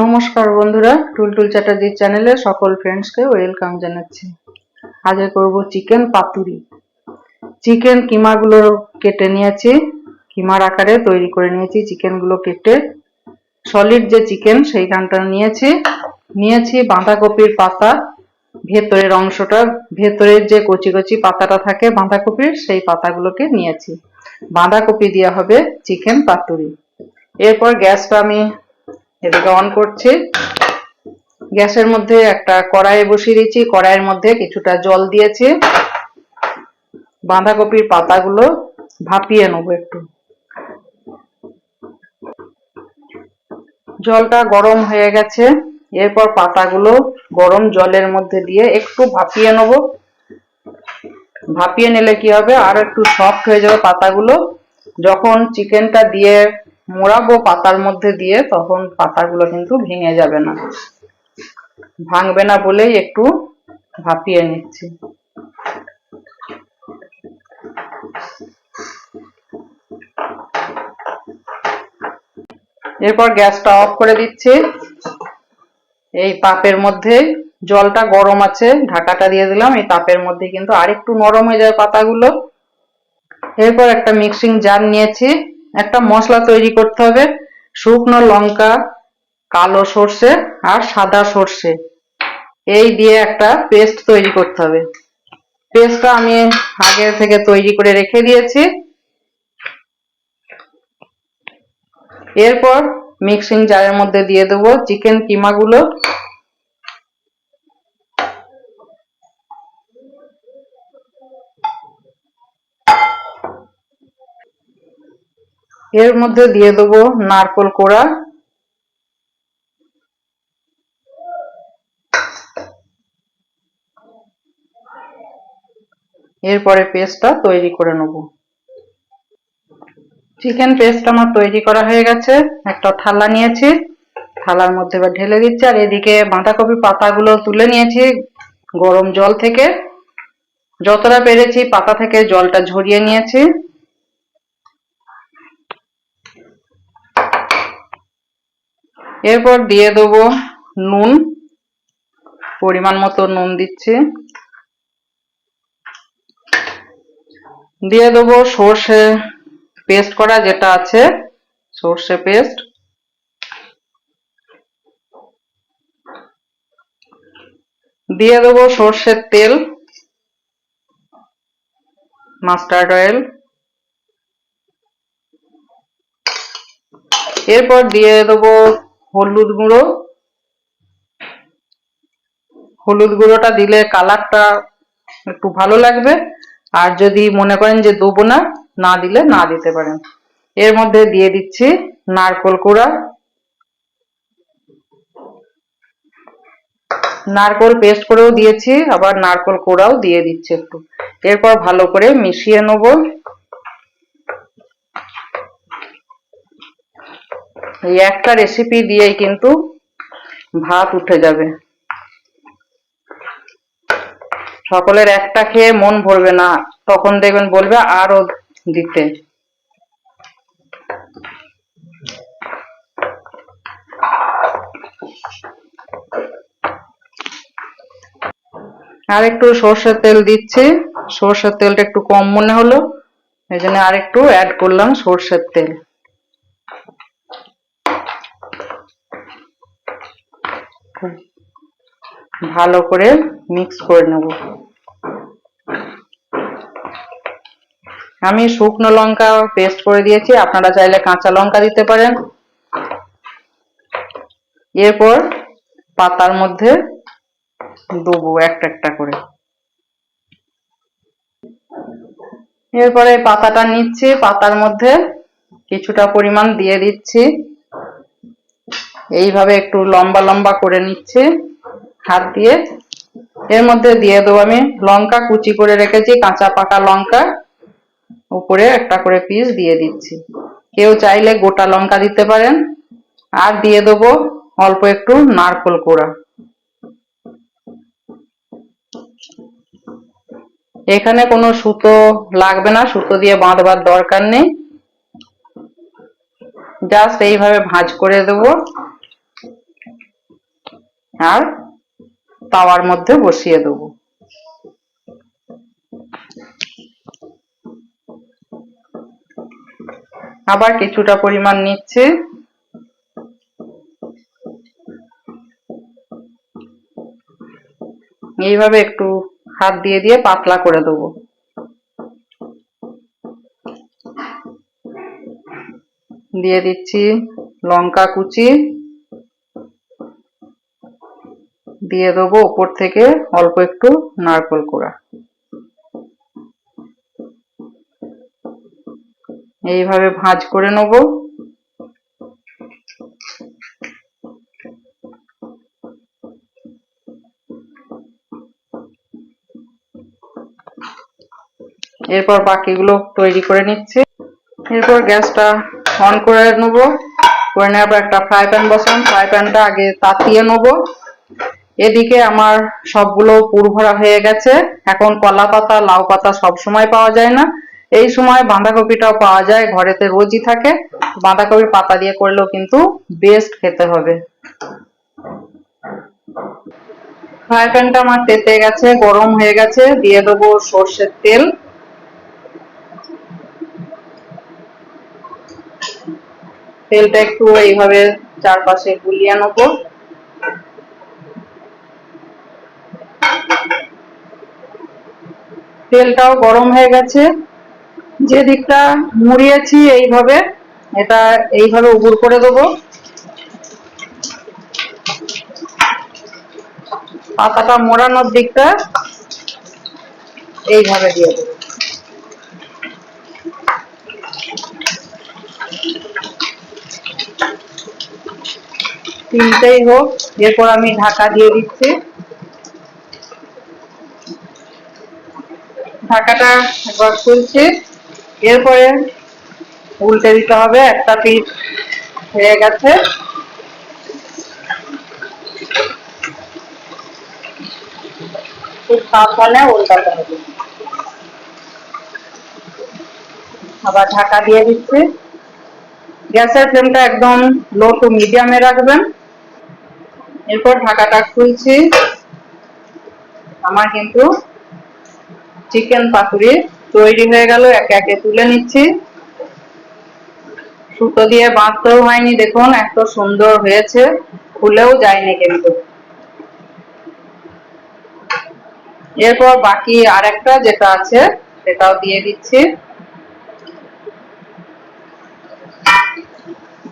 নমস্কার বন্ধুরা, টুলটুল চ্যাটার্জির চ্যানেলে সকল ফ্রেন্ডসকে ওয়েলকাম জানাচ্ছি। আজকে করব চিকেন পাতুরি। চিকেন কিমাগুলো কেটে নিয়েছি, কিমার আকারে তৈরি করে নিয়েছি চিকেনগুলো কেটে। সলিড যে চিকেন সেইখানটা নিয়েছি। নিয়েছি বাঁধাকপির পাতা, ভেতরের অংশটা, ভেতরের যে কচি কচি পাতাটা থাকে বাঁধাকপির, সেই পাতাগুলোকে নিয়েছি। বাঁধাকপি দেওয়া হবে চিকেন পাতুরি। এরপর গ্যাসটা আমি এদিকে অন করছি। গ্যাসের মধ্যে একটা কড়াই বসিয়ে দিয়েছি। কড়াইয়ের মধ্যে কিছুটা জল দিয়েছি। বাঁধাকপির পাতাগুলো ভাপিয়ে নেব একটু। জলটা গরম হয়ে গেছে। এরপর পাতাগুলো গরম জলের মধ্যে দিয়ে একটু ভাপিয়ে নেব। ভাপিয়ে নিলে কি হবে? আর একটু সফট হয়ে যাবে পাতাগুলো। যখন চিকেনটা দিয়ে মোড়াবো পাতার মধ্যে দিয়ে, তখন পাতাগুলো কিন্তু ভেঙে যাবে না। ভাঙবে না বলেই একটু ভাপিয়ে নিচ্ছি। এরপর গ্যাসটা অফ করে দিচ্ছি। এই তাপের মধ্যে জলটা গরম আছে, ঢাকাটা দিয়ে দিলাম। এই তাপের মধ্যে কিন্তু আরেকটু নরম হয়ে যায় পাতাগুলো। এরপর একটা মিক্সিং জার নিয়েছি। একটা মশলা তৈরি করতে হবে। শুকনো লঙ্কা, কালো সর্ষে আর সাদা সর্ষে। এই দিয়ে একটা পেস্ট তৈরি করতে হবে। পেস্টটা আমি আগে থেকে তৈরি করে রেখে দিয়েছি। এরপর মিক্সিং জারের মধ্যে দিয়ে দেবো চিকেন কিমাগুলো। এর মধ্যে দিয়ে দেবো নারকোল কোড়া। এরপরে পেস্টটা তৈরি করে নেব। চিকেন পেস্ট আমার তৈরি করা হয়ে গেছে। একটা থালা নিয়েছি। থালার মধ্যে এবার ঢেলে দিচ্ছি। আর এদিকে বাঁধাকপি পাতাগুলো তুলে নিয়েছি গরম জল থেকে। যতটা পেরেছি পাতা থেকে জলটা ঝরিয়ে নিয়েছি। এরপর দিয়ে দেবো নুন, পরিমাণ মতো নুন দিচ্ছি। দিয়ে দেবো সর্ষে পেস্ট করা যেটা আছে, সর্ষে পেস্ট। দিয়ে দেবো সর্ষের তেল, মাস্টার্ড অয়েল। এরপর দিয়ে দেবো হলুদ গুঁড়ো। হলুদ গুঁড়োটা দিলে কালারটা একটু ভালো লাগবে। আর যদি মনে করেন যে দেবো না না দিলে না দিতে পারেন। এর মধ্যে দিয়ে দিচ্ছি নারকোল কুড়া। নারকোল পেস্ট করেও দিয়েছি, আবার নারকোল কোড়াও দিয়ে দিচ্ছি একটু। এরপর ভালো করে মিশিয়ে নেব। এই একটা রেসিপি দিয়েই কিন্তু ভাত উঠে যাবে। সকলের একটা খেয়ে মন ভরবে না, তখন দেখবেন বলবে আরও দিতে। আর একটু সর্ষের তেল দিচ্ছি, সর্ষের তেলটা একটু কম মনে হলো, এই জন্য আর একটু অ্যাড করলাম সর্ষের তেল। ভালো করে মিক্স করে নেব। আমি শুকনো লঙ্কা পেস্ট করে দিয়েছি, আপনারা চাইলে কাঁচা লঙ্কা দিতে পারেন। এরপর পাতার মধ্যে দেবো একটা একটা করে। এরপরে পাতাটা নিচ্ছি, পাতার মধ্যে কিছুটা পরিমাণ দিয়ে দিচ্ছি। এইভাবে একটু লম্বা লম্বা করে নিচ্ছে, হাত দিয়ে। এর মধ্যে দিয়ে দেবো আমি লঙ্কা, কুচি করে রেখেছি, কাঁচা পাকা লঙ্কা। উপরে একটা করে পিস দিয়ে দিচ্ছি। কেউ চাইলে গোটা লঙ্কা দিতে পারেন। আর দিয়ে দেবো অল্প একটু নারকোল কোড়া। এখানে কোনো সুতো লাগবে না, সুতো দিয়ে বাঁধবার দরকার নেই। জাস্ট এইভাবে ভাঁজ করে দেবো। আর তাওয়ার মধ্যে বসিয়ে দেবো। আবার কিছুটা পরিমাণ নিচ্ছে। এইভাবে একটু হাত দিয়ে দিয়ে পাতলা করে দেবো। দিয়ে দিচ্ছি লঙ্কা কুচি। দিয়ে দেবো উপর থেকে অল্প একটু নারকোল কোড়া। এইভাবে ভাঁজ করে নেব। এরপর বাকিগুলো তৈরি করে নিচ্ছি। এরপর গ্যাসটা অন করে নেব। করে নেওয়ার পর একটা ফ্রাই প্যান বসান। ফ্রাই প্যানটা আগে তাতিয়ে নেব। এদিকে আমার সবগুলো পুর ভরা হয়ে গেছে। এখন কলা পাতা, লাউ পাতা সব সময় পাওয়া যায় না। এই সময় বাঁধাকপিটাও পাওয়া যায়, ঘরেতে রোজই থাকে। বাঁধাকপির পাতা দিয়ে করলেও কিন্তু বেস্ট খেতে হবে। ফ্রাই প্যানটা আমার তেতে গেছে, গরম হয়ে গেছে। দিয়ে দেবো সর্ষের তেল। তেলটা একটু এইভাবে চারপাশে গুলিয়ে নেব। তেলটাও গরম হয়ে গেছে। যে দিকটা মুড়িয়েছি এইভাবে, এটা এইভাবে উবুর করে দেবো। পাতাটা মোড়ানোর দিকটা এইভাবে দিয়ে দেবো। তিনটেই হোক, এরপর আমি ঢাকা দিয়ে দিচ্ছি। ঢাকাটা একবার খুলছি। এরপরে উল্টে দিতে হবে, একটা পিস হয়ে গেছে। সাবধানে উল্টাতে হবে। আবার ঢাকা দিয়ে দিচ্ছি। গ্যাসের ফ্লেমটা একদম লো টু মিডিয়ামে রাখবেন। এরপর ঢাকাটা খুলছি। আমার কিন্তু চিকেন পাতুরি তৈরি হয়ে গেল, একে একে তুলে নিচ্ছি। সুতো দিয়ে বাঁধতেও হয়নি, দেখুন, এত সুন্দর হয়েছে, খুলেও যায়নি কিন্তু। এরপর বাকি আরেকটা যেটা আছে, সেটাও দিয়ে দিচ্ছি।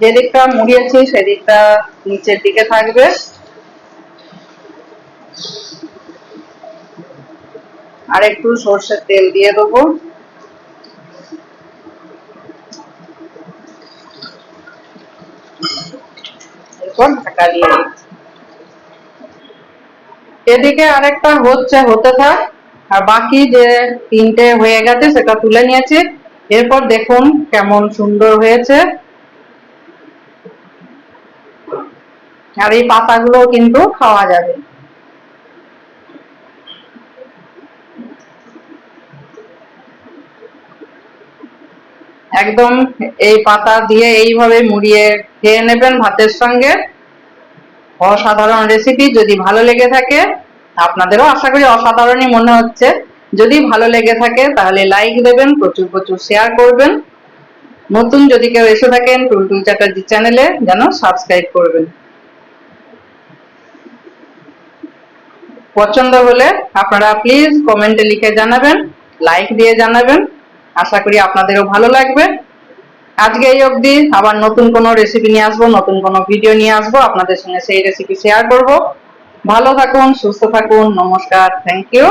যেদিকটা মুড়িয়েছি, সেদিকটা নিচের দিকে থাকবে। আর একটু সর্ষের তেল দিয়ে দেবো। এদিকে আরেকটা হচ্ছে, হতে থাক। আর বাকি যে তিনটে হয়ে গেছে, সেটা তুলে নিয়েছি। এরপর দেখুন কেমন সুন্দর হয়েছে। আর এই পাতাগুলো কিন্তু খাওয়া যাবে। একদম এই পাতা দিয়ে এইভাবে মুড়িয়ে খেয়ে নেবেন ভাতের সঙ্গে। অসাধারণ রেসিপি যদি ভালো লেগে থাকে, আপনাদেরও আশা করি অসাধারণই মনে হচ্ছে। যদি ভালো লেগে থাকে, তাহলে লাইক দেবেন, প্রচুর প্রচুর শেয়ার করবেন। নতুন যদি কেউ এসে থাকেন টুলটুল চ্যাটার্জি চ্যানেলে যেন সাবস্ক্রাইব করবেন। পছন্দ হলে আপনারা প্লিজ কমেন্টে লিখে জানাবেন লাইক দিয়ে জানাবেন। আশা করি আপনাদেরও ভালো লাগবে। আজকে এই অবধি আবার নতুন কোনো রেসিপি নিয়ে আসব, নতুন কোনো ভিডিও নিয়ে আসব, আপনাদের সঙ্গে সেই রেসিপি শেয়ার করব। ভালো থাকুন, সুস্থ থাকুন, নমস্কার থ্যাংক ইউ